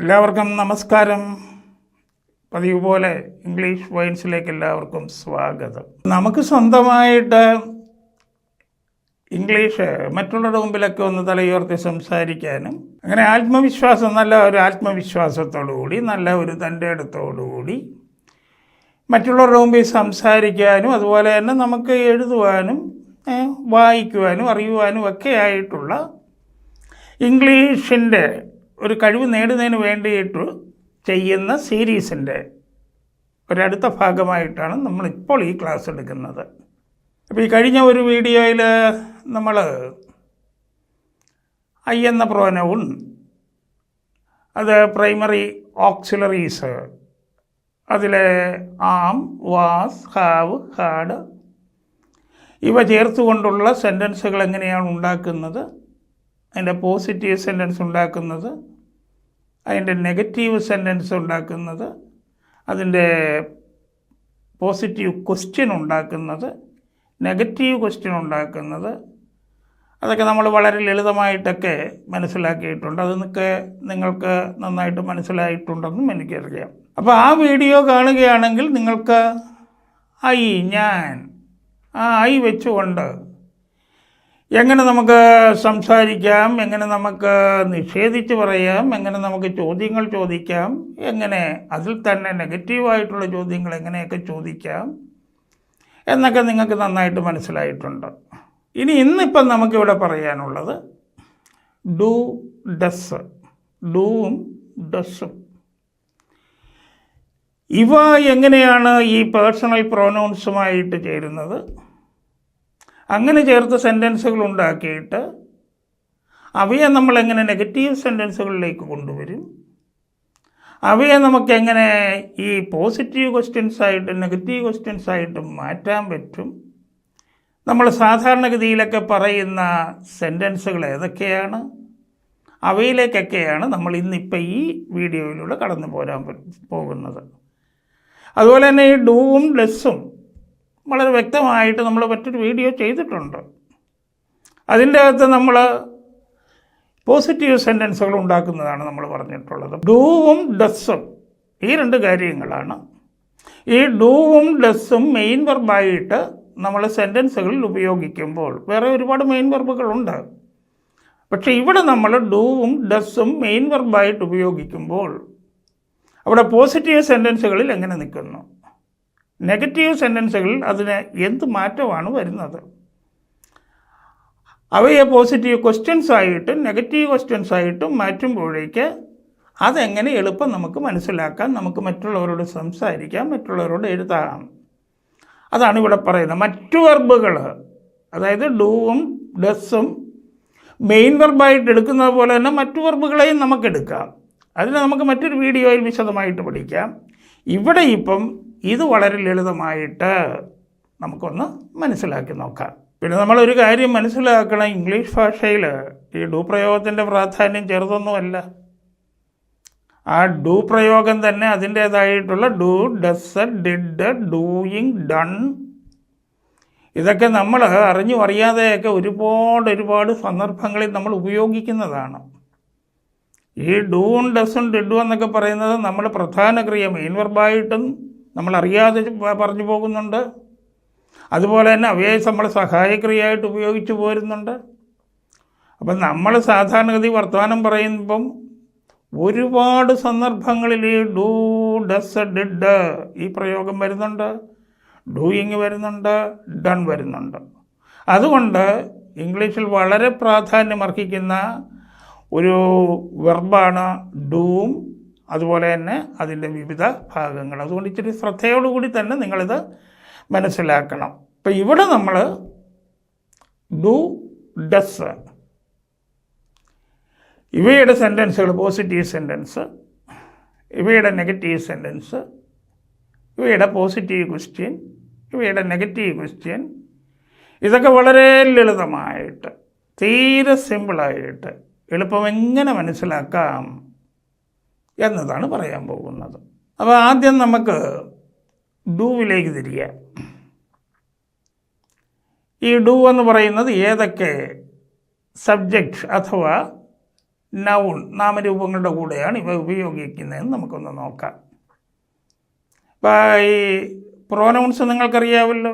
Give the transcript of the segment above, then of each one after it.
എല്ലാവർക്കും നമസ്കാരം. പതിവ് പോലെ ഇംഗ്ലീഷ് വൈൻസിലേക്ക് എല്ലാവർക്കും സ്വാഗതം. നമുക്ക് സ്വന്തമായിട്ട് ഇംഗ്ലീഷ് മറ്റുള്ളവരുടെ മുമ്പിലൊക്കെ ഒന്ന് തലയുയർത്തി സംസാരിക്കാനും അങ്ങനെ ആത്മവിശ്വാസം നല്ല ഒരു ആത്മവിശ്വാസത്തോടു കൂടി നല്ല ഒരു തന്റെ അടുത്തോടു കൂടി മറ്റുള്ളവരുടെ മുമ്പിൽ സംസാരിക്കാനും അതുപോലെ തന്നെ നമുക്ക് എഴുതുവാനും വായിക്കുവാനും അറിയുവാനും ഒക്കെ ആയിട്ടുള്ള ഇംഗ്ലീഷിന്റെ ഒരു കഴിവ് നേടുന്നതിന് വേണ്ടിയിട്ട് ചെയ്യുന്ന സീരീസിന്റെ ഒരടുത്ത ഭാഗമായിട്ടാണ് നമ്മളിപ്പോൾ ഈ ക്ലാസ് എടുക്കുന്നത്. അപ്പോൾ ഈ കഴിഞ്ഞ ഒരു വീഡിയോയിൽ നമ്മൾ ഐ എന്ന പ്രോനവും അത് പ്രൈമറി ഓക്സിലറീസ് അതിലെ ആം വാസ് ഹാവ് ഹാഡ് ഇവ ചേർത്തുകൊണ്ടുള്ള സെന്റൻസുകൾ എങ്ങനെയാണ് ഉണ്ടാക്കുന്നത് അതിന്റെ പോസിറ്റീവ് സെന്റൻസ് ഉണ്ടാക്കുന്നത് അതിന്റെ നെഗറ്റീവ് സെന്റൻസ് ഉണ്ടാക്കുന്നത് അതിന്റെ പോസിറ്റീവ് ക്വസ്റ്റ്യൻ ഉണ്ടാക്കുന്നത് നെഗറ്റീവ് ക്വസ്റ്റ്യൻ ഉണ്ടാക്കുന്നത് അതൊക്കെ നമ്മൾ വളരെ ലളിതമായിട്ടൊക്കെ മനസ്സിലാക്കിയിട്ടുണ്ട്. അതൊക്കെ നിങ്ങൾക്ക് നന്നായിട്ട് മനസ്സിലായിട്ടുണ്ടെന്നും എനിക്കറിയാം. അപ്പോൾ ആ വീഡിയോ കാണുകയാണെങ്കിൽ നിങ്ങൾക്ക് ഐ ഞാൻ ആ ഐ വെച്ചുകൊണ്ട് എങ്ങനെ നമുക്ക് സംസാരിക്കാം എങ്ങനെ നമുക്ക് നിഷേധിച്ച് പറയാം എങ്ങനെ നമുക്ക് ചോദ്യങ്ങൾ ചോദിക്കാം എങ്ങനെ അതിൽ തന്നെ നെഗറ്റീവായിട്ടുള്ള ചോദ്യങ്ങൾ എങ്ങനെയൊക്കെ ചോദിക്കാം എന്നൊക്കെ നിങ്ങൾക്ക് നന്നായിട്ട് മനസ്സിലായിട്ടുണ്ട്. ഇനി ഇന്നിപ്പം നമുക്കിവിടെ പറയാനുള്ളത് ഡു ഡസ് ഡൂവും ഡസ്സും ഇവ എങ്ങനെയാണ് ഈ പേഴ്സണൽ പ്രോനൗൺസുമായിട്ട് ചേരുന്നത്? അങ്ങനെ ചേർത്ത് സെന്റൻസുകൾ ഉണ്ടാക്കിയിട്ട് അവയെ നമ്മൾ എങ്ങനെ നെഗറ്റീവ് സെന്റൻസുകളിലേക്ക് കൊണ്ടുവരും? അവയെ നമുക്ക് എങ്ങനെ ഈ പോസിറ്റീവ് ക്വസ്റ്റ്യൻസ് ആയിട്ട് നെഗറ്റീവ് ക്വസ്റ്റ്യൻസ് ആയിട്ട് മാറ്റാൻ പറ്റും? നമ്മൾ സാധാരണഗതിയിലൊക്കെ പറയുന്ന സെന്റൻസുകൾ ഏതൊക്കെയാണ്? അവയിലേക്കൊക്കെയാണ് നമ്മൾ ഇന്നിപ്പോൾ ഈ വീഡിയോയിലൂടെ കടന്നു പോരാൻ പോകുന്നത്. അതുപോലെ തന്നെ ഈ ഡൂവും ഡെസ്സും വളരെ വ്യക്തമായിട്ട് നമ്മൾ മറ്റൊരു വീഡിയോ ചെയ്തിട്ടുണ്ട്. അതിന്റെ അകത്ത് നമ്മൾ പോസിറ്റീവ് സെന്റൻസുകൾ ഉണ്ടാക്കുന്നതാണ് നമ്മൾ പറഞ്ഞിട്ടുള്ളത്. ഡൂവും ഡസ്സും ഈ രണ്ട് കാര്യങ്ങളാണ്. ഈ ഡൂവും ഡസ്സും മെയിൻ വെർബായിട്ട് നമ്മൾ സെന്റൻസുകളിൽ ഉപയോഗിക്കുമ്പോൾ വേറെ ഒരുപാട് മെയിൻ വെർബുകളുണ്ട്. പക്ഷേ ഇവിടെ നമ്മൾ ഡൂവും ഡസ്സും മെയിൻ വെർബായിട്ട് ഉപയോഗിക്കുമ്പോൾ അവിടെ പോസിറ്റീവ് സെന്റൻസുകളിൽ എങ്ങനെ നിൽക്കുന്നു? നെഗറ്റീവ് സെന്റൻസുകളിൽ അതിന് എന്ത് മാറ്റമാണ് വരുന്നത്? അവയെ പോസിറ്റീവ് ക്വസ്റ്റ്യൻസ് ആയിട്ടും നെഗറ്റീവ് ക്വസ്റ്റ്യൻസ് ആയിട്ടും മാറ്റുമ്പോഴേക്ക് അതെങ്ങനെ എളുപ്പം നമുക്ക് മനസ്സിലാക്കാൻ നമുക്ക് മറ്റുള്ളവരോട് സംസാരിക്കാം മറ്റുള്ളവരോട് എഴുതാം. അതാണ് ഇവിടെ പറയുന്നത്. മറ്റു വെർബുകൾ അതായത് ഡൂവും ഡസ്സും മെയിൻ വെർബായിട്ട് എടുക്കുന്നത് പോലെ തന്നെ മറ്റു വെർബുകളെയും നമുക്കെടുക്കാം അതിന് നമുക്ക് മറ്റൊരു വീഡിയോയിൽ വിശദമായിട്ട് പഠിക്കാം. ഇവിടെ ഇപ്പം ഇത് വളരെ ലളിതമായിട്ട് നമുക്കൊന്ന് മനസ്സിലാക്കി നോക്കാം. പിന്നെ നമ്മളൊരു കാര്യം മനസ്സിലാക്കണം. ഇംഗ്ലീഷ് ഭാഷയിൽ ഈ ഡു പ്രയോഗത്തിന്റെ പ്രാധാന്യം ചെറുതൊന്നുമല്ല. ആ ഡു പ്രയോഗം തന്നെ അതിന്റേതായിട്ടുള്ള do does did doing done. ഇതൊക്കെ നമ്മൾ അറിഞ്ഞും അറിയാതെയൊക്കെ ഒരുപാട് ഒരുപാട് സന്ദർഭങ്ങളിൽ നമ്മൾ ഉപയോഗിക്കുന്നതാണ്. ഈ ഡൂവും ഡസും ഡിഡും എന്നൊക്കെ പറയുന്നത് നമ്മൾ പ്രധാന ക്രിയ മെയിൻ വെർബായിട്ടും നമ്മൾ അറിയാതെ പറഞ്ഞു പോകുന്നുണ്ട്. അതുപോലെ തന്നെ അവയെ നമ്മൾ സഹായക്രിയയായിട്ട് ഉപയോഗിച്ചു പോരുന്നുണ്ട്. അപ്പം നമ്മൾ സാധാരണഗതി വർത്തമാനം പറയുമ്പം ഒരുപാട് സന്ദർഭങ്ങളിൽ ഡൂ ഡസ് ഡിഡ് ഈ പ്രയോഗം വരുന്നുണ്ട്. ഡൂയിങ് വരുന്നുണ്ട് ഡൺ വരുന്നുണ്ട്. അതുകൊണ്ട് ഇംഗ്ലീഷിൽ വളരെ പ്രാധാന്യം അർഹിക്കുന്ന ഒരു വെർബാണ് ഡൂവും അതുപോലെ തന്നെ അതിന്റെ വിവിധ ഭാഗങ്ങൾ. അതുകൊണ്ട് ഇച്ചിരി ശ്രദ്ധയോടുകൂടി തന്നെ നിങ്ങളിത് മനസ്സിലാക്കണം. ഇപ്പം ഇവിടെ നമ്മൾ ഡു ഡസ് ഇവയുടെ സെന്റൻസുകൾ പോസിറ്റീവ് സെന്റൻസ് ഇവയുടെ നെഗറ്റീവ് സെന്റൻസ് ഇവയുടെ പോസിറ്റീവ് ക്വസ്റ്റ്യൻ ഇവയുടെ നെഗറ്റീവ് ക്വസ്റ്റ്യൻ ഇതൊക്കെ വളരെ ലളിതമായിട്ട് തീരെ സിമ്പിളായിട്ട് എളുപ്പം എങ്ങനെ മനസ്സിലാക്കാം? എന്നതാണ് പറയാൻ പോകുന്നത്. അപ്പോൾ ആദ്യം നമുക്ക് ഡൂവിലേക്ക് തിരിയാം. ഈ ഡൂ എന്ന് പറയുന്നത് ഏതൊക്കെ സബ്ജക്റ്റ് അഥവാ നൗൺ നാമരൂപങ്ങളുടെ കൂടെയാണ് ഇവ ഉപയോഗിക്കുന്നതെന്ന് നമുക്കൊന്ന് നോക്കാം. അപ്പോൾ ഈ പ്രോനൗൺസ് നിങ്ങൾക്കറിയാമല്ലോ.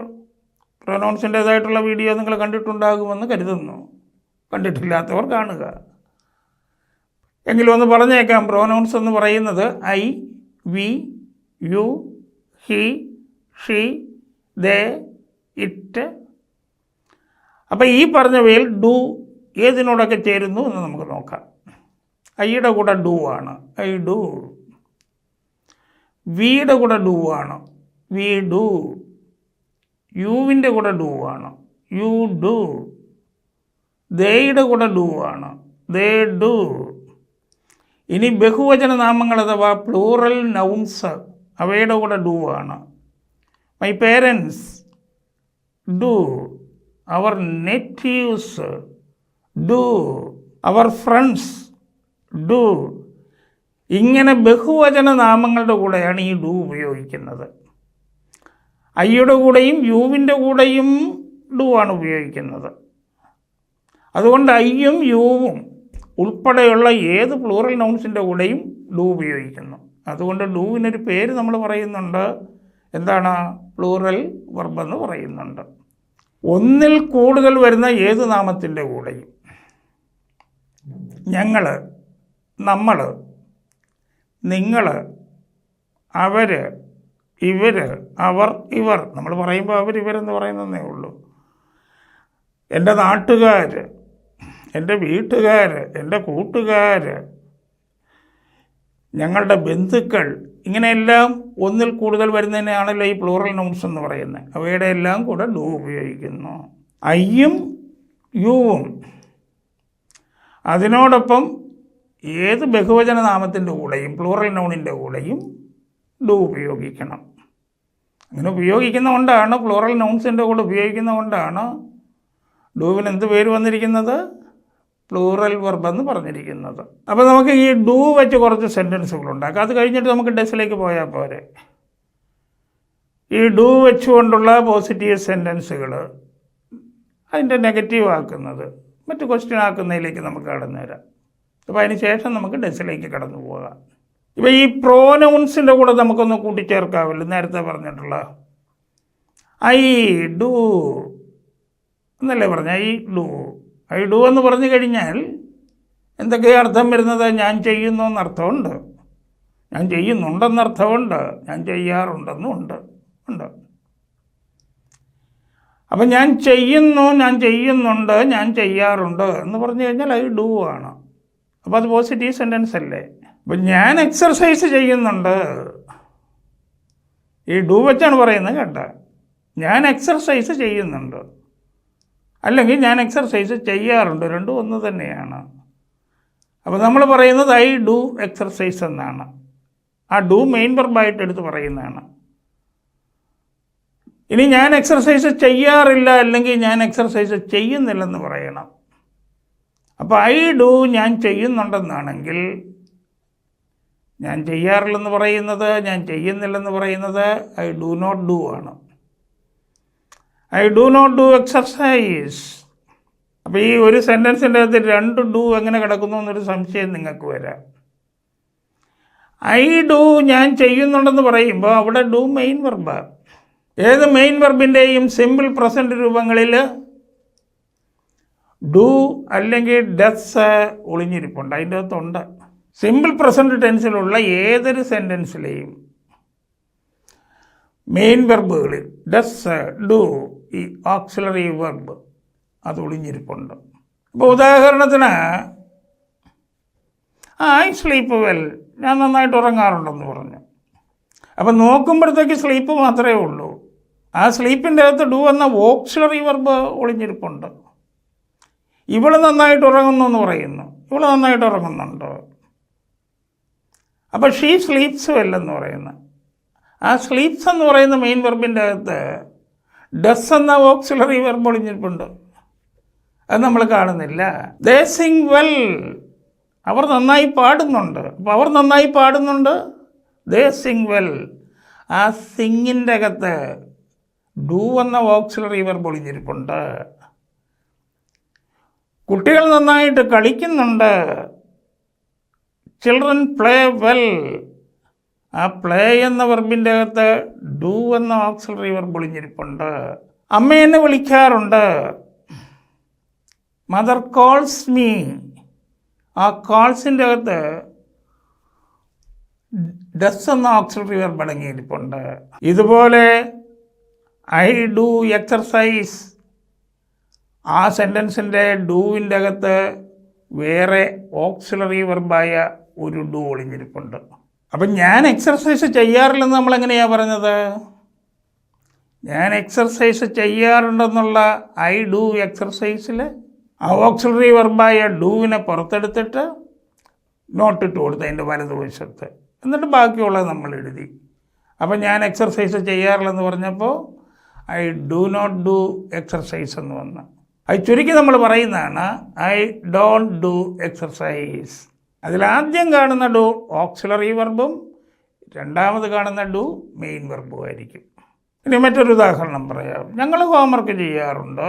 പ്രോനൗൺസിന്റേതായിട്ടുള്ള വീഡിയോ നിങ്ങൾ കണ്ടിട്ടുണ്ടാകുമെന്ന് കരുതുന്നു. കണ്ടിട്ടില്ലാത്തവർ കാണുക. എങ്കിലും ഒന്ന് പറഞ്ഞേക്കാം. പ്രോനൗൺസ് എന്ന് പറയുന്നത് I we you he she they it. അപ്പോൾ ഈ പറഞ്ഞവയിൽ ഡു ഏതിനോടൊക്കെ ചേരുന്നു എന്ന് നമുക്ക് നോക്കാം. ഐയുടെ കൂടെ ഡു ആണ്. I do. വിയുടെ കൂടെ ഡു ആണ്. We do. യുവിന്റെ കൂടെ ഡു ആണ്. You do. ദേയുടെ കൂടെ ഡു ആണ്. They do. ഇനി ബഹുവചന നാമങ്ങൾ അഥവാ പ്ലൂറൽ നൗൺസ് അവയുടെ കൂടെ ഡു ആണ്. My parents do our natives do our friends do ഇങ്ങനെ ബഹുവചന നാമങ്ങളുടെ കൂടെയാണ് ഈ ഡു ഉപയോഗിക്കുന്നത്. ഐയുടെ കൂടെയും യുവിന്റെ കൂടെയും ഡു ആണ് ഉപയോഗിക്കുന്നത്. അതുകൊണ്ട് ഐയും യുവും ഉൾപ്പെടെയുള്ള ഏത് പ്ലൂറൽ നൗൺസിന്റെ കൂടെയും ഡു ഉപയോഗിക്കുന്നു. അതുകൊണ്ട് ഡൂവിനൊരു പേര് നമ്മൾ പറയുന്നുണ്ട്. എന്താണ്? പ്ലൂറൽ വർബെന്ന് പറയുന്നുണ്ട്. ഒന്നിൽ കൂടുതൽ വരുന്ന ഏത് നാമത്തിന്റെ കൂടെയും? ഞങ്ങൾ നമ്മൾ നിങ്ങൾ അവർ ഇവർ അവർ ഇവർ. നമ്മൾ പറയുമ്പോൾ അവർ ഇവരെന്ന് പറയുന്നതേ ഉള്ളൂ. എന്റെ നാട്ടുകാർ എന്റെ വീട്ടുകാർ എന്റെ കൂട്ടുകാർ ഞങ്ങളുടെ ബന്ധുക്കൾ ഇങ്ങനെയെല്ലാം ഒന്നിൽ കൂടുതൽ വരുന്നതിനാണല്ലോ ഈ പ്ലൂറൽ നൗൺസ് എന്ന് പറയുന്നത് അവയുടെ എല്ലാം കൂടെ ലൂ ഉപയോഗിക്കുന്നു. ഐയും യുവും അതിനോടൊപ്പം ഏത് ബഹുവചന നാമത്തിന്റെ കൂടെയും പ്ലൂറൽ നൗണിന്റെ കൂടെയും ലൂ ഉപയോഗിക്കണം. അങ്ങനെ ഉപയോഗിക്കുന്ന ഉപയോഗിക്കുന്നതുകൊണ്ടാണ് പ്ലൂറൽ നൗൺസിന്റെ കൂടെ ഉപയോഗിക്കുന്നതുകൊണ്ടാണ് ഡൂവിന് എന്ത് പേര് വന്നിരിക്കുന്നത്? പ്ലൂറൽ വെർബ് എന്ന് പറഞ്ഞിരിക്കുന്നത്. അപ്പോൾ നമുക്ക് ഈ ഡൂ വെച്ച് കുറച്ച് സെന്റൻസുകൾ ഉണ്ടാക്കാം അത് കഴിഞ്ഞിട്ട് നമുക്ക് ഡെസ്സിലേക്ക് പോയാൽ പോരെ. ഈ ഡൂ വെച്ചുകൊണ്ടുള്ള പോസിറ്റീവ് സെന്റൻസുകൾ അതിന്റെ നെഗറ്റീവ് ആക്കുന്നത് മറ്റ് ക്വസ്റ്റ്യൻ ആക്കുന്നതിലേക്ക് നമുക്ക് കടന്നു വരാം. അപ്പോൾ അതിന് ശേഷം നമുക്ക് ഡെസ്സിലേക്ക് കടന്നു പോകാം. ഇപ്പോൾ ഈ പ്രോനൗൺസിന്റെ കൂടെ നമുക്കൊന്ന് കൂട്ടിച്ചേർക്കാവില്ല നേരത്തെ പറഞ്ഞിട്ടുള്ള ഐ ഡു എന്നല്ലേ പറഞ്ഞ? I do. ഐ ഡു എന്ന് പറഞ്ഞു കഴിഞ്ഞാൽ എന്തൊക്കെയാണ് അർത്ഥം വരുന്നത്? ഞാൻ ചെയ്യുന്നു എന്നർത്ഥമുണ്ട്. ഞാൻ ചെയ്യുന്നുണ്ടെന്നർത്ഥമുണ്ട്. ഞാൻ ചെയ്യാറുണ്ടെന്നും ഉണ്ട്. ഉണ്ട്. അപ്പം ഞാൻ ചെയ്യുന്നു ഞാൻ ചെയ്യുന്നുണ്ട് ഞാൻ ചെയ്യാറുണ്ട് എന്ന് പറഞ്ഞു കഴിഞ്ഞാൽ ഐ ഡു ആണ്. അപ്പോൾ അത് പോസിറ്റീവ് സെന്റൻസ് അല്ലേ? അപ്പം ഞാൻ എക്സർസൈസ് ചെയ്യുന്നുണ്ട്. ഈ ഡു വെച്ചാണ് പറയുന്നത് കേട്ടോ. ഞാൻ എക്സർസൈസ് ചെയ്യുന്നുണ്ട്. അല്ലെങ്കിൽ ഞാൻ എക്സർസൈസ് ചെയ്യാറുണ്ട്. രണ്ടും ഒന്ന് തന്നെയാണ്. അപ്പോൾ നമ്മൾ പറയുന്നത് ഐ ഡു എക്സർസൈസ് എന്നാണ്. ആ ഡു മെയിൻ വെർബായിട്ട് എടുത്ത് പറയുന്നതാണ്. ഇനി ഞാൻ എക്സർസൈസ് ചെയ്യാറില്ല അല്ലെങ്കിൽ ഞാൻ എക്സർസൈസ് ചെയ്യുന്നില്ലെന്ന് പറയണം. അപ്പോൾ ഐ ഡു ഞാൻ ചെയ്യുന്നുണ്ടെന്നാണെങ്കിൽ ഞാൻ ചെയ്യാറില്ലെന്ന് പറയുന്നത് ഞാൻ ചെയ്യുന്നില്ലെന്ന് പറയുന്നത് ഐ ഡു നോട്ട് ഡു ആണ്. I do not do exercise. അപ്പോൾ ഈ ഒരു സെന്റൻസിന്റെ അകത്ത് രണ്ട് ഡു എങ്ങനെ കിടക്കുന്നു എന്നൊരു സംശയം നിങ്ങൾക്ക് വരാം. ഐ ഡു ഞാൻ ചെയ്യുന്നുണ്ടെന്ന് പറയുമ്പോൾ അവിടെ ഡു മെയിൻ വെർബ്. ഏത് മെയിൻ വെർബിന്റെയും സിമ്പിൾ പ്രസന്റ് രൂപങ്ങളിൽ ഡു അല്ലെങ്കിൽ ഡസ് ഒളിഞ്ഞിരിപ്പുണ്ട്. അതിന്റെ അകത്തുണ്ട്. സിമ്പിൾ പ്രസന്റ് ടെൻസിലുള്ള ഏതൊരു സെന്റൻസിലെയും മെയിൻ വെർബുകളിൽ ഡസ് ഡു ഈ ഓക്സിലറി വെർബ് അത് ഒളിഞ്ഞിരിപ്പുണ്ട്. അപ്പോൾ ഉദാഹരണത്തിന് ഐ സ്ലീപ്പ് വെൽ ഞാൻ നന്നായിട്ട് ഉറങ്ങാറുണ്ടെന്ന് പറഞ്ഞു. അപ്പം നോക്കുമ്പോഴത്തേക്ക് സ്ലീപ്പ് മാത്രമേ ഉള്ളൂ. ആ സ്ലീപ്പിന്റെ അകത്ത് ഡു എന്ന ഓക്സിലറി വെർബ് ഒളിഞ്ഞിരിപ്പുണ്ട്. ഇവൾ നന്നായിട്ട് ഉറങ്ങുന്നു എന്ന് പറയുന്നു. ഇവൾ നന്നായിട്ട് ഉറങ്ങുന്നുണ്ട്. അപ്പോൾ ഷീ സ്ലീപ്സ് വെല്ലെന്ന് പറയുന്നത് പറയുന്നു. ആ സ്ലീപ്സ് എന്ന് പറയുന്ന മെയിൻ വെർബിന്റെ അകത്ത് ഡസ് എന്ന ഓക്സിലറി വെർബ് ഒളിഞ്ഞിട്ടുണ്ട്. അത് നമ്മൾ കാണുന്നില്ല. ദേ സിങ് വെൽ അവർ നന്നായി പാടുന്നുണ്ട്. അപ്പോൾ അവർ നന്നായി പാടുന്നുണ്ട്. ദേ സിങ് വെൽ ആ സിങ്ങിന്റെ അകത്ത് ഡു എന്ന ഓക്സിലറി വെർബ് ഒളിഞ്ഞിരിപ്പുണ്ട്. കുട്ടികൾ നന്നായിട്ട് കളിക്കുന്നുണ്ട്. ചിൽഡ്രൻ പ്ലേ വെൽ ആ പ്ലേ എന്ന വെർബിന്റെ അകത്ത് ഡു എന്ന ഓക്സിലറി വെർബ് ഒളിഞ്ഞിരിപ്പുണ്ട്. അമ്മ വിളിക്കാറുണ്ട്. മദർ കോൾസ് മീ ആ കോൾസിന്റെ അകത്ത് ഡസ് എന്ന ഓക്സിലറി വെർബ് അടങ്ങിയിരിപ്പുണ്ട്. ഇതുപോലെ ഐ ഡു എക്സർസൈസ് ആ സെന്റൻസിന്റെ ഡൂവിന്റെ അകത്ത് വേറെ ഓക്സിലറി വെർബായ ഒരു ഡു ഒളിഞ്ഞിരിപ്പുണ്ട്. അപ്പം ഞാൻ എക്സർസൈസ് ചെയ്യാറില്ലെന്ന് നമ്മൾ എങ്ങനെയാണ് പറഞ്ഞത്? ഞാൻ എക്സർസൈസ് ചെയ്യാറുണ്ടെന്നുള്ള ഐ ഡു എക്സർസൈസിൽ ആ ഓക്സിലറി വെർബായ ഡൂവിനെ പുറത്തെടുത്തിട്ട് നോട്ടിട്ട് കൊടുത്ത് അതിന്റെ വലതുവശത്ത്. എന്നിട്ട് ബാക്കിയുള്ളത് നമ്മൾ എഴുതി. അപ്പം ഞാൻ എക്സർസൈസ് ചെയ്യാറില്ലെന്ന് പറഞ്ഞപ്പോൾ I do not do exercise എന്ന് വന്ന്. അത് ചുരുക്കി നമ്മൾ പറയുന്നതാണ് ഐ ഡോണ്ട് ഡു എക്സർസൈസ് അതിലാദ്യം കാണുന്ന ഡു ഓക്സിലറി വെർബും രണ്ടാമത് കാണുന്ന ഡു മെയിൻ വെർബും ആയിരിക്കും. ഇനി മറ്റൊരു ഉദാഹരണം പറയാം. ഞങ്ങൾ ഹോംവർക്ക് ചെയ്യാറുണ്ട്.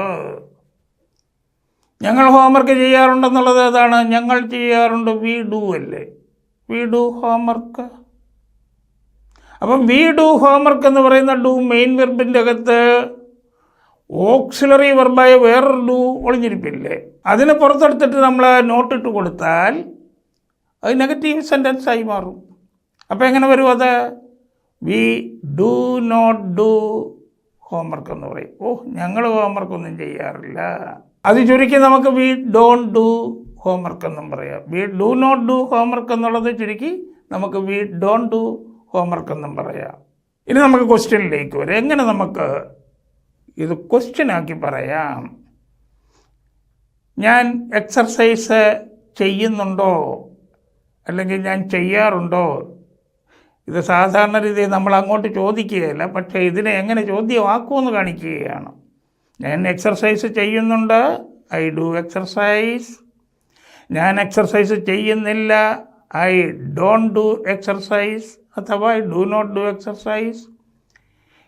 ഞങ്ങൾ ഹോംവർക്ക് ചെയ്യാറുണ്ടെന്നുള്ളത് ഏതാണ്? ഞങ്ങൾ ചെയ്യാറുണ്ട് വി ഡു അല്ലേ? We do homework. അപ്പം വി ഡു ഹോംവർക്ക് എന്ന് പറയുന്ന ഡു മെയിൻ വെർബിന്റെ അകത്ത് ഓക്സിലറി വെർബായ വേറൊരു ഡു ഒളിഞ്ഞിരിപ്പില്ലേ? അതിനെ പുറത്തെടുത്തിട്ട് നമ്മൾ നോട്ടിട്ട് കൊടുത്താൽ അത് നെഗറ്റീവ് സെന്റൻസ് ആയി മാറും. അപ്പോൾ എങ്ങനെ വരും അത്? We do not do homework എന്ന് പറയും. ഓ ഞങ്ങൾ ഹോംവർക്ക് ഒന്നും ചെയ്യാറില്ല. അത് ചുരുക്കി നമുക്ക് വി ഡോൺ ഡു ഹോംവർക്ക് എന്നും പറയാം. We do not do homework എന്നുള്ളത് ചുരുക്കി നമുക്ക് വി ഡോൺ ഡു ഹോംവർക്ക് എന്നും പറയാം. ഇനി നമുക്ക് ക്വസ്റ്റ്യനിലേക്ക് വരാം. എങ്ങനെ നമുക്ക് ഇത് ക്വസ്റ്റ്യനാക്കി പറയാം? ഞാൻ എക്സർസൈസ് ചെയ്യുന്നുണ്ടോ? അല്ലെങ്കിൽ ഞാൻ ചെയ്യാറുണ്ടോ? ഇത് സാധാരണ രീതിയിൽ നമ്മൾ അങ്ങോട്ട് ചോദിക്കുകയല്ല പക്ഷേ ഇതിനെ എങ്ങനെ ചോദ്യമാക്കുമെന്ന് കാണിക്കുകയാണ്. ഞാൻ എക്സർസൈസ് ചെയ്യുന്നുണ്ട്. ഐ ഡു എക്സർസൈസ് ഞാൻ എക്സർസൈസ് ചെയ്യുന്നില്ല. ഐ ഡോണ്ട് ഡു എക്സർസൈസ് അഥവാ I do not do exercise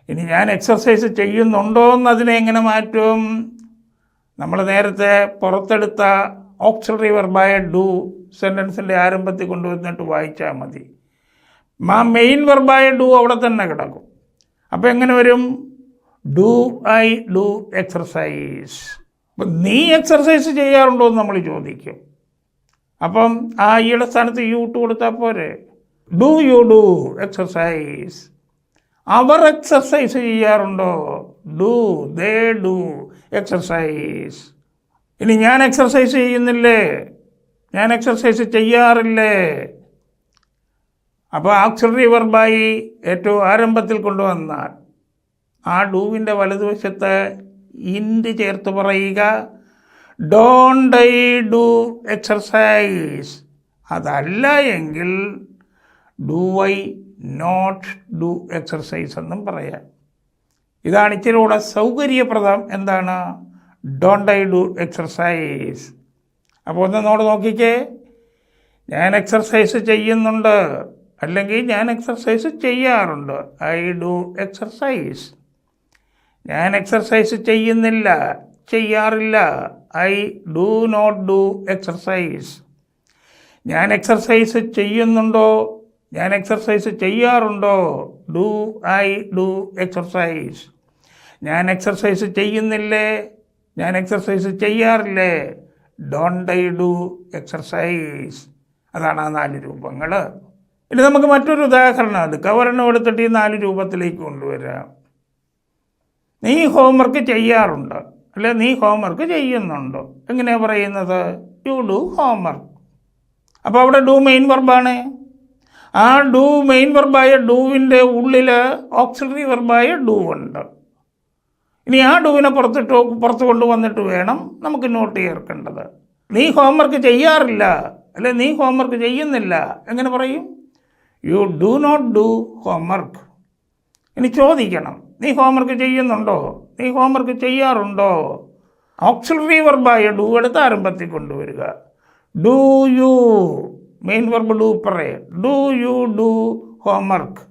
ഇനി ഞാൻ എക്സർസൈസ് ചെയ്യുന്നുണ്ടോ എന്ന് അതിനെ എങ്ങനെ മാറ്റും? നമ്മൾ നേരത്തെ പുറത്തെടുത്ത ഓക്സിലറി വെർബായ ഡു സെന്റൻസിന്റെ ആരംഭത്തിൽ കൊണ്ടുവന്നിട്ട് വായിച്ചാൽ മതി. ആ മെയിൻ വെർബായ ഡു അവിടെ തന്നെ കിടക്കും. അപ്പോൾ എങ്ങനെ വരും? ഡു ഐ ഡു എക്സർസൈസ് അപ്പം നീ എക്സർസൈസ് ചെയ്യാറുണ്ടോ എന്ന് നമ്മൾ ചോദിക്കും. അപ്പം ആ ഈയുടെ സ്ഥാനത്ത് യു ഇട്ട് കൊടുത്താൽ പോരെ? ഡു യു ഡു എക്സർസൈസ് അവർ എക്സർസൈസ് ചെയ്യാറുണ്ടോ? ഡു ദേ ഡു എക്സർസൈസ് ഇനി ഞാൻ എക്സർസൈസ് ചെയ്യുന്നില്ലേ? ഞാൻ എക്സർസൈസ് ചെയ്യാറില്ലേ? അപ്പോൾ ആക്സിലറി വെർബായി ഏറ്റവും ആരംഭത്തിൽ കൊണ്ടുവന്നാൽ ആ ഡൂവിന്റെ വലതുവശത്ത് ഇൻഡ് ചേർത്ത് പറയുക ഡോണ്ട് ഐ ഡു എക്സർസൈസ് അതല്ല എങ്കിൽ do I not do exercise എന്നും പറയാം. ഇതാണ് ഇച്ചിരി കൂടെ സൗകര്യപ്രദം. എന്താണ്? ഡോണ്ട് ഐ ഡു എക്സർസൈസ് അപ്പോൾ ഒന്ന് നോട് നോക്കിക്കേ. ഞാൻ എക്സർസൈസ് ചെയ്യുന്നുണ്ട്. അല്ലെങ്കിൽ ഞാൻ എക്സർസൈസ് ചെയ്യാറുണ്ട്. ഐ ഡു എക്സർസൈസ് ഞാൻ എക്സർസൈസ് ചെയ്യുന്നില്ല. ചെയ്യാറില്ല. I do not do exercise ഞാൻ എക്സർസൈസ് ചെയ്യുന്നുണ്ടോ? ഞാൻ എക്സർസൈസ് ചെയ്യാറുണ്ടോ? ഡു ഐ ഡു എക്സർസൈസ് ഞാൻ എക്സർസൈസ് ചെയ്യുന്നില്ലേ? ഞാൻ എക്സർസൈസ് ചെയ്യാറില്ലേ? ഡോണ്ട് ഐ ഡു എക്സർസൈസ് അതാണ് ആ നാല് രൂപങ്ങൾ ഇനി നമുക്ക് മറ്റൊരു ഉദാഹരണം എടുക്കാം. ഒരെണ്ണം എടുത്തിട്ട് ഈ നാല് രൂപത്തിലേക്ക് കൊണ്ടുവരാം. നീ ഹോംവർക്ക് ചെയ്യാറുണ്ട്. അല്ലെ നീ ഹോംവർക്ക് ചെയ്യുന്നുണ്ടോ? എങ്ങനെയാണ് പറയുന്നത്? യു ഡു ഹോംവർക്ക് അപ്പോൾ അവിടെ ഡു മെയിൻ വെർബാണ് ആ ഡു മെയിൻ വെർബായ ഡൂവിന്റെ ഉള്ളിൽ ഓക്സിലറി വെർബായ ഡൂ ഉണ്ട്. ഇനി ആ ഡൂവിനെ പുറത്തിട്ട് പുറത്ത് കൊണ്ടുവന്നിട്ട് വേണം നമുക്ക് നോട്ട് ചേർക്കേണ്ടത്. നീ ഹോംവർക്ക് ചെയ്യാറില്ല അല്ലെ നീ ഹോംവർക്ക് ചെയ്യുന്നില്ല എങ്ങനെ പറയും? You do not do homework ഇനി ചോദിക്കണം നീ ഹോംവർക്ക് ചെയ്യുന്നുണ്ടോ? നീ ഹോംവർക്ക് ചെയ്യാറുണ്ടോ? ഓക്സിലറി വെർബായ ഡു എടുത്ത് ആരംഭത്തിൽ കൊണ്ടുവരിക. Do you main verb do പറയേ. ഡു യു ഡു ഹോംവർക്ക്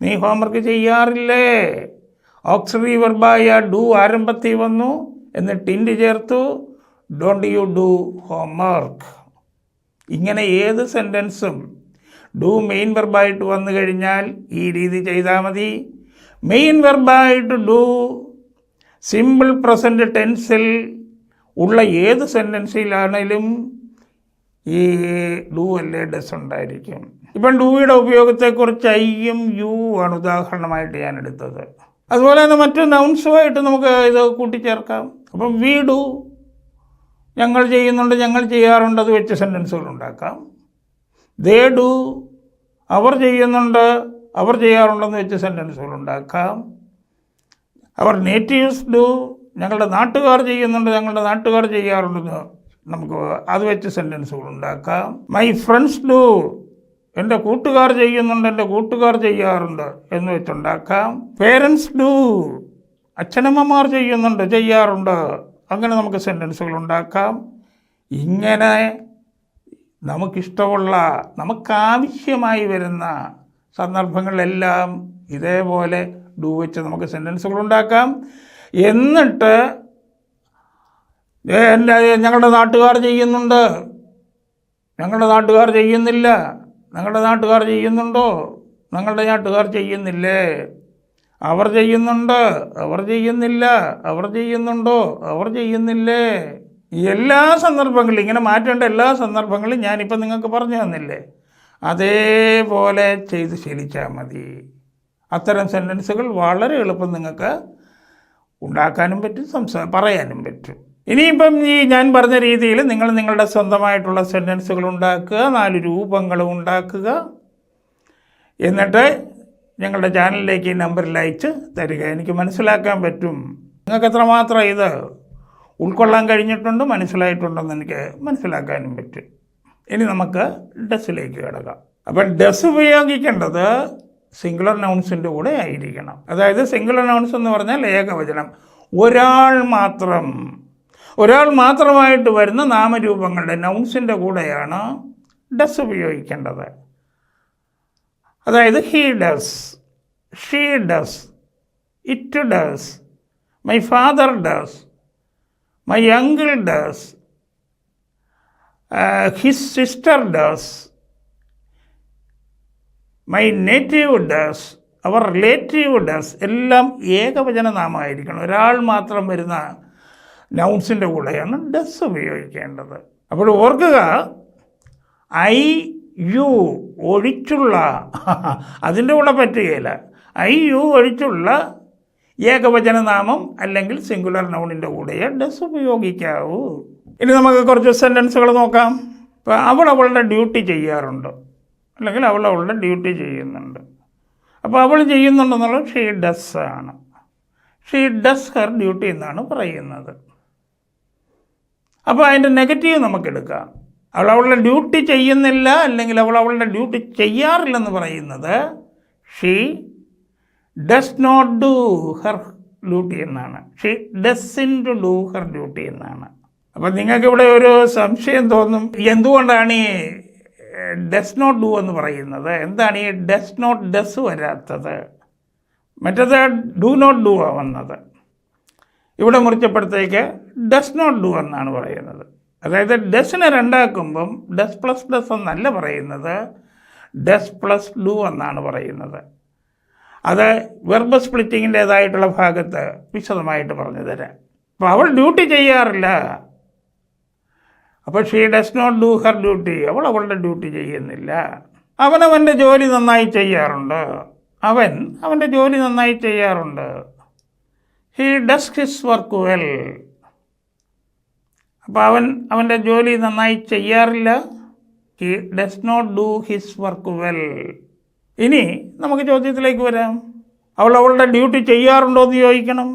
നീ ഹോംവർക്ക് ചെയ്യാറില്ലേ? ഓക്സിലറി വെർബായ ഡു ആരംഭത്തിൽ വന്നു എന്നിട്ട് ഇൻഡ് ചേർത്തു. ഡോണ്ട് യു ഡു ഹോംവർക്ക് ഇങ്ങനെ ഏത് സെന്റൻസും ഡു മെയിൻ വെർബായിട്ട് വന്നു കഴിഞ്ഞാൽ ഈ രീതി ചെയ്താൽ മതി. മെയിൻ വെർബായിട്ട് ഡു സിമ്പിൾ പ്രസന്റ് ടെൻസിൽ ഉള്ള ഏത് സെന്റൻസിലാണേലും ഈ ഡു അല്ലേ ഡസ് ഉണ്ടായിരിക്കും. ഇപ്പം ഡൂയുടെ ഉപയോഗത്തെക്കുറിച്ച് ഐയും യു ആണ് ഉദാഹരണമായിട്ട് ഞാൻ എടുത്തത്. അതുപോലെ തന്നെ മറ്റു നൗൺസുമായിട്ട് നമുക്ക് ഇത് കൂട്ടിച്ചേർക്കാം. അപ്പം വി ഡു ഞങ്ങൾ ചെയ്യുന്നുണ്ട് ഞങ്ങൾ ചെയ്യാറുണ്ട് അത് വെച്ച് സെന്റൻസുകൾ ഉണ്ടാക്കാം. ദേ ഡു അവർ ചെയ്യുന്നുണ്ട് അവർ ചെയ്യാറുണ്ടെന്ന് വെച്ച് സെന്റൻസുകൾ ഉണ്ടാക്കാം. അവർ നേറ്റീവ്സ് ഡു ഞങ്ങളുടെ നാട്ടുകാർ ചെയ്യുന്നുണ്ട് ഞങ്ങളുടെ നാട്ടുകാർ ചെയ്യാറുണ്ടെന്ന് നമുക്ക് അത് വെച്ച് സെന്റൻസുകൾ ഉണ്ടാക്കാം. മൈ ഫ്രണ്ട്സ് ഡു എന്റെ കൂട്ടുകാർ ചെയ്യുന്നുണ്ട് എന്റെ കൂട്ടുകാർ ചെയ്യാറുണ്ട് എന്ന് വെച്ചുണ്ടാക്കാം. പേരൻസ് ഡു അച്ഛനമ്മമാർ ചെയ്യുന്നുണ്ട് ചെയ്യാറുണ്ട്. അങ്ങനെ നമുക്ക് സെന്റൻസുകൾ ഉണ്ടാക്കാം. ഇങ്ങനെ നമുക്കിഷ്ടമുള്ള നമുക്കാവശ്യമായി വരുന്ന സന്ദർഭങ്ങളെല്ലാം ഇതേപോലെ ഡു വെച്ച് നമുക്ക് സെന്റൻസുകൾ ഉണ്ടാക്കാം. എന്നിട്ട് എന്റെ ഞങ്ങളുടെ നാട്ടുകാർ ചെയ്യുന്നുണ്ട്. ഞങ്ങളുടെ നാട്ടുകാർ ചെയ്യുന്നില്ല. ഞങ്ങളുടെ നാട്ടുകാർ ചെയ്യുന്നുണ്ടോ? നിങ്ങളുടെ നാട്ടുകാർ ചെയ്യുന്നില്ലേ? അവർ ചെയ്യുന്നുണ്ട് അവർ ചെയ്യുന്നില്ല അവർ ചെയ്യുന്നുണ്ടോ? അവർ ചെയ്യുന്നില്ലേ? എല്ലാ സന്ദർഭങ്ങളിലും ഇങ്ങനെ മാറ്റേണ്ട എല്ലാ സന്ദർഭങ്ങളും ഞാനിപ്പോൾ നിങ്ങൾക്ക് പറഞ്ഞു തന്നില്ലേ? അതേപോലെ ചെയ്ത് ശീലിച്ചാൽ മതി. അത്തരം സെന്റൻസുകൾ വളരെ എളുപ്പം നിങ്ങൾക്ക് ഉണ്ടാക്കാനും പറ്റും സംസാ പറയാനും പറ്റും. ഇനിയിപ്പം ഈ ഞാൻ പറഞ്ഞ രീതിയിൽ നിങ്ങൾ നിങ്ങളുടെ സ്വന്തമായിട്ടുള്ള സെന്റൻസുകൾ ഉണ്ടാക്കുക നാല് രൂപങ്ങൾ ഉണ്ടാക്കുക. എന്നിട്ട് ഞങ്ങളുടെ ചാനലിലേക്ക് ഈ നമ്പറിൽ അയച്ച് തരിക. എനിക്ക് മനസ്സിലാക്കാൻ പറ്റും. നിങ്ങൾക്ക് എത്രമാത്രം ഇത് ഉൾക്കൊള്ളാൻ കഴിഞ്ഞിട്ടുണ്ട് മനസ്സിലായിട്ടുണ്ടെന്ന് എനിക്ക് മനസ്സിലാക്കാനും പറ്റും. ഇനി നമുക്ക് ഡസ്സിലേക്ക് കിടക്കാം. അപ്പം ഡസ് ഉപയോഗിക്കേണ്ടത് സിംഗുലർ നൗൺസിന്റെ കൂടെ ആയിരിക്കണം. അതായത് സിംഗുലർ നൗൺസ് എന്ന് പറഞ്ഞാൽ ഏകവചനം. ഒരാൾ മാത്രം ഒരാൾ മാത്രമായിട്ട് വരുന്ന നാമരൂപങ്ങളുടെ നൗൺസിന്റെ കൂടെയാണ് ഡസ് ഉപയോഗിക്കേണ്ടത്. അതായത് he does she does it does my father does my uncle does his sister does my native does our relative does എല്ലാം ഏകവചന നാമമായിരിക്കണം ഒരാൾ മാത്രം വരുന്ന നൗൺസിന്റെ കൂടെയാണ് ഡസ് ഉപയോഗിക്കേണ്ടത്. അപ്പോൾ ഓർക്കുക ഐ യു ഒഴിച്ചുള്ള അതിന്റെ കൂടെ പറ്റുകയില്ല. ഐ യു ഒഴിച്ചുള്ള ഏകവചന നാമം അല്ലെങ്കിൽ സിംഗുലർ നൗണിന്റെ കൂടെയേ ഡസ് ഉപയോഗിക്കാവൂ. ഇനി നമുക്ക് കുറച്ച് സെന്റൻസുകൾ നോക്കാം. ഇപ്പോൾ അവൾ അവളുടെ ഡ്യൂട്ടി ചെയ്യാറുണ്ട്. അല്ലെങ്കിൽ അവൾ അവളുടെ ഡ്യൂട്ടി ചെയ്യുന്നുണ്ട്. അപ്പോൾ അവൾ ചെയ്യുന്നുണ്ടെന്നുള്ളത് ഷീ ഡസ് ആണ്. ഷീ ഡസ് ഹർ ഡ്യൂട്ടി എന്നാണ് പറയുന്നത്. അപ്പോൾ അതിന്റെ നെഗറ്റീവ് നമുക്കെടുക്കാം. അവൾ അവളുടെ ഡ്യൂട്ടി ചെയ്യുന്നില്ല അല്ലെങ്കിൽ അവൾ അവളുടെ ഡ്യൂട്ടി ചെയ്യാറില്ലെന്ന് പറയുന്നത് she does not do her duty എന്നാണ്. She doesn't do her duty എന്നാണ്. അപ്പം നിങ്ങൾക്കിവിടെ ഒരു സംശയം തോന്നും എന്തുകൊണ്ടാണ് ഈ ഡസ് നോട്ട് ഡു എന്ന് പറയുന്നത്? എന്താണ് ഈ ഡസ് നോട്ട് ഡസ് വരാത്തത്? മറ്റത് ഡു നോട്ട് ഡു ആ വന്നത് ഇവിടെ മുറിച്ചപ്പോഴത്തേക്ക് ഡസ് നോട്ട് ഡു എന്നാണ് പറയുന്നത്. അതായത് ഡസിനെ രണ്ടാക്കുമ്പം ഡസ് പ്ലസ് ഡസ് എന്നല്ല പറയുന്നത്. ഡസ് പ്ലസ് ഡു എന്നാണ് പറയുന്നത്. അത് വെർബ് സ്പ്ലിറ്റിങ്ങിന്റേതായിട്ടുള്ള ഭാഗത്ത് വിശദമായിട്ട് പറഞ്ഞു തരാം. അപ്പോൾ അവൾ ഡ്യൂട്ടി ചെയ്യാറില്ല. അപ്പോൾ she does not do her duty അവൾ അവളുടെ ഡ്യൂട്ടി ചെയ്യുന്നില്ല. അവനവന്റെ ജോലി നന്നായി ചെയ്യാറുണ്ട്. അവൻ അവന്റെ ജോലി നന്നായി ചെയ്യാറുണ്ട്. He does his work well അപ്പോൾ അവൻ അവന്റെ ജോലി നന്നായി ചെയ്യാറില്ല. He does not do his work well ഇനി നമുക്ക് ചോദ്യത്തിലേക്ക് വരാം. അവൾ അവളുടെ ഡ്യൂട്ടി ചെയ്യാറുണ്ടോ എന്ന് ചോദിക്കണം.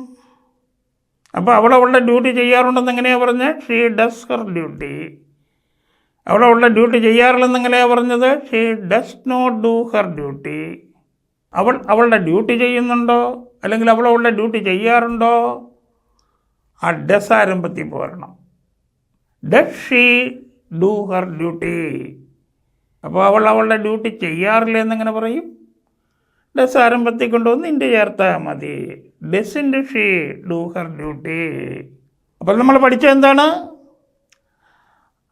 അപ്പോൾ അവൾ അവളുടെ ഡ്യൂട്ടി ചെയ്യാറുണ്ടെന്ന് എങ്ങനെയാണ് പറഞ്ഞത്? ഷീ ഡസ് ഹർ ഡ്യൂട്ടി അവൾ അവളുടെ ഡ്യൂട്ടി ചെയ്യാറില്ലെന്ന് എങ്ങനെയാണ് പറഞ്ഞത്? She does not do her duty അവൾ അവളുടെ ഡ്യൂട്ടി ചെയ്യുന്നുണ്ടോ? അല്ലെങ്കിൽ അവൾ അവളുടെ ഡ്യൂട്ടി ചെയ്യാറുണ്ടോ? ആ ഡസ് ആരംഭത്തിൽ പോരണം. Does she do her duty അപ്പോൾ അവൾ അവളുടെ ഡ്യൂട്ടി ചെയ്യാറില്ല എന്നിങ്ങനെ പറയും. ഡസ് ആരംഭത്തിൽ കൊണ്ടുവന്ന് ഇന്റെ ചേർത്താൽ മതി. Doesn't she do her duty അപ്പോൾ നമ്മൾ പഠിച്ചത് എന്താണ്?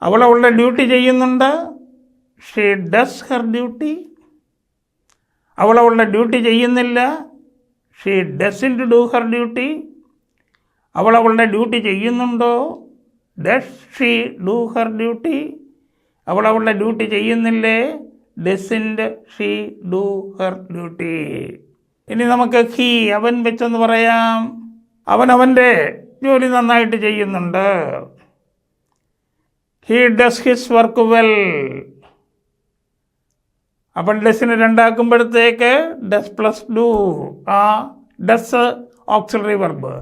അവൾ അവളുടെ ഡ്യൂട്ടി ചെയ്യുന്നുണ്ട്. ഷീ ഡസ് ഹർ ഡ്യൂട്ടി അവൾ അവളുടെ ഡ്യൂട്ടി ചെയ്യുന്നില്ല. She doesn't do her duty അവൾ അവളുടെ ഡ്യൂട്ടി ചെയ്യുന്നുണ്ടോ? Does she do her duty അവൾ അവളുടെ ഡ്യൂട്ടി ചെയ്യുന്നില്ലേ? Doesn't she do her duty ഇനി നമുക്ക് ഹീ അവൻ വെച്ചെന്ന് പറയാം. അവൻ അവന്റെ ജോലി നന്നായിട്ട് ചെയ്യുന്നുണ്ട്. He does his work well അപ്പോൾ ഡസിന് രണ്ടാക്കുമ്പോഴത്തേക്ക് ഡസ് പ്ലസ് ഡു ആ ഡസ് ഓക്സിലറി വർബ്.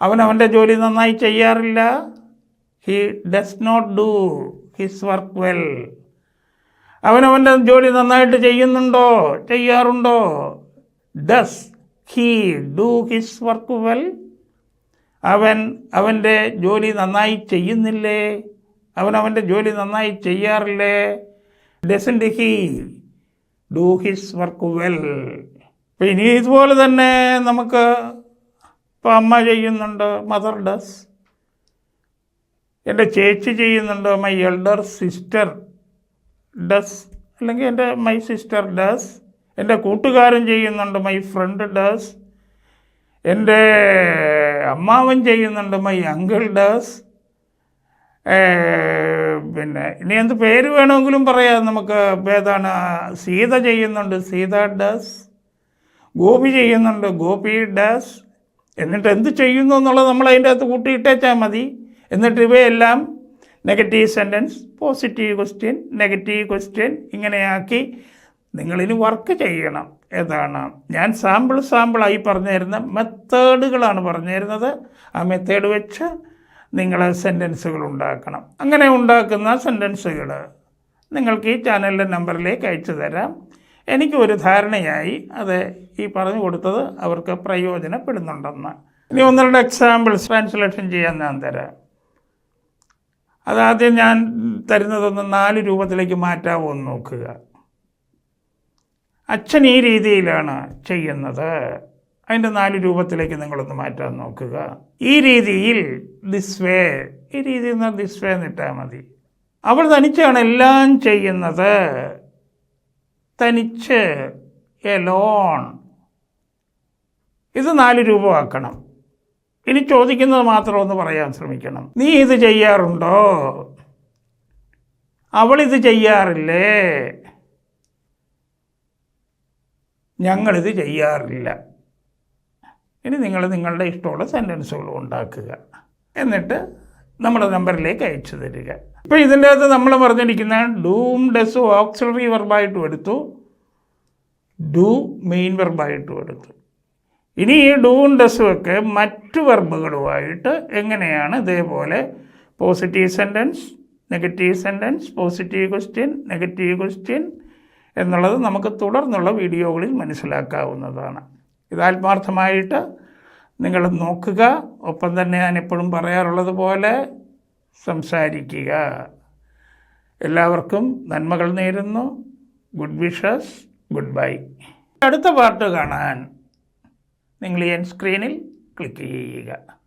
അവൻ അവന്റെ ജോലി നന്നായി ചെയ്യാറില്ല. He does not do his work well അവൻ അവന്റെ ജോലി നന്നായിട്ട് ചെയ്യുന്നുണ്ടോ? ചെയ്യാറുണ്ടോ? Does he do his work well അവൻ അവന്റെ ജോലി നന്നായി ചെയ്യുന്നില്ലേ? അവൻ അവന്റെ ജോലി നന്നായി ചെയ്യാറില്ലേ? Doesn't he do his work well. അപ്പം ഇനി ഇതുപോലെ തന്നെ നമുക്ക് ഇപ്പം അമ്മ ചെയ്യുന്നുണ്ട് മദർ ഡസ്. എന്റെ ചേച്ചി ചെയ്യുന്നുണ്ട് മൈ എൽഡർ സിസ്റ്റർ ഡസ്. അല്ലെങ്കിൽ എന്റെ മൈ സിസ്റ്റർ ഡസ്. എന്റെ കൂട്ടുകാരൻ ചെയ്യുന്നുണ്ട് മൈ ഫ്രണ്ട് ഡസ്. എന്റെ അമ്മാവൻ ചെയ്യുന്നുണ്ട് മൈ അങ്കിൾ ഡസ്. പിന്നെ ഇനി എന്ത് പേര് വേണമെങ്കിലും പറയാം. നമുക്ക് ഏതാണ്? സീത ചെയ്യുന്നുണ്ട്. സീത ഡസ് ഗോപി ചെയ്യുന്നുണ്ട്. ഗോപി ഡസ് എന്നിട്ട് എന്ത് ചെയ്യുന്നു എന്നുള്ളത് നമ്മൾ അതിന്റെ അകത്ത് കൂട്ടിയിട്ടേച്ചാൽ മതി. എന്നിട്ട് ഇവയെല്ലാം negative sentence positive question negative question ഇങ്ങനെയാക്കി നിങ്ങളിനി വർക്ക് ചെയ്യണം. ഏതാണ്? ഞാൻ സാമ്പിൾ സാമ്പിളായി പറഞ്ഞു തരുന്ന മെത്തേഡുകളാണ് പറഞ്ഞു തരുന്നത് ആ മെത്തേഡ് വെച്ച് നിങ്ങൾ സെന്റൻസുകൾ ഉണ്ടാക്കണം. അങ്ങനെ ഉണ്ടാക്കുന്ന സെന്റൻസുകൾ നിങ്ങൾക്ക് ഈ ചാനലിന്റെ നമ്പറിലേക്ക് അയച്ചു തരാം. എനിക്ക് ഒരു ധാരണയായി അത് ഈ പറഞ്ഞു കൊടുത്തത് അവർക്ക് പ്രയോജനപ്പെടുന്നുണ്ടെന്ന്. ഇനി ഒന്നുകൂടെ എക്സാമ്പിൾസ് ട്രാൻസ്ലേഷൻ ചെയ്യാൻ ഞാൻ തരാം. അതാദ്യം ഞാൻ തരുന്നതൊന്ന് നാല് രൂപത്തിലേക്ക് മാറ്റാമോ എന്ന് നോക്കുക. അച്ഛൻ ഈ രീതിയിലാണ് ചെയ്യുന്നത്. അതിന്റെ നാല് രൂപത്തിലേക്ക് നിങ്ങളൊന്ന് മാറ്റാൻ നോക്കുക. ഈ രീതിയിൽ ദിസ് വേ ഈ രീതിയിൽ നിന്ന് ദിസ് വേ എന്നിട്ടാൽ മതി. അവൾ തനിച്ചാണ് എല്ലാം ചെയ്യുന്നത്. തനിച്ച് എ ലോൺ ഇത് നാല് രൂപമാക്കണം. ഇനി ചോദിക്കുന്നത് മാത്രം ഒന്ന് പറയാൻ ശ്രമിക്കണം. നീ ഇത് ചെയ്യാറുണ്ടോ? അവൾ ഇത് ചെയ്യാറില്ലേ? ഞങ്ങളിത് ചെയ്യാറില്ല. ഇനി നിങ്ങൾ നിങ്ങളുടെ ഇഷ്ടമുള്ള സെന്റൻസുകൾ ഉണ്ടാക്കുക. എന്നിട്ട് നമ്മുടെ നമ്പറിലേക്ക് അയച്ചു തരിക. ഇപ്പോൾ ഇതിന്റെ അകത്ത് നമ്മൾ പറഞ്ഞിരിക്കുന്ന ഡൂം ഡെസ് ഓക്സിലറി വെർബായിട്ടും എടുത്തു. ഡു മെയിൻ വെർബായിട്ടും എടുത്തു. ഇനി ഈ ഡൂം ഒക്കെ മറ്റു വെർബുകളുമായിട്ട് എങ്ങനെയാണ് ഇതേപോലെ positive sentence negative sentence positive question negative question എന്നുള്ളത് നമുക്ക് തുടർന്നുള്ള വീഡിയോകളിൽ മനസ്സിലാക്കാവുന്നതാണ്. ഇത് ആത്മാർത്ഥമായിട്ട് നിങ്ങൾ നോക്കുക. ഒപ്പം തന്നെ ഞാൻ എപ്പോഴും പറയാറുള്ളത് പോലെ സംസാരിക്കുക. എല്ലാവർക്കും നന്മകൾ നേരുന്നു. ഗുഡ് വിഷസ് ഗുഡ് ബൈ അടുത്ത പാർട്ട് കാണാൻ നിങ്ങൾ ഈ സ്ക്രീനിൽ ക്ലിക്ക് ചെയ്യുക.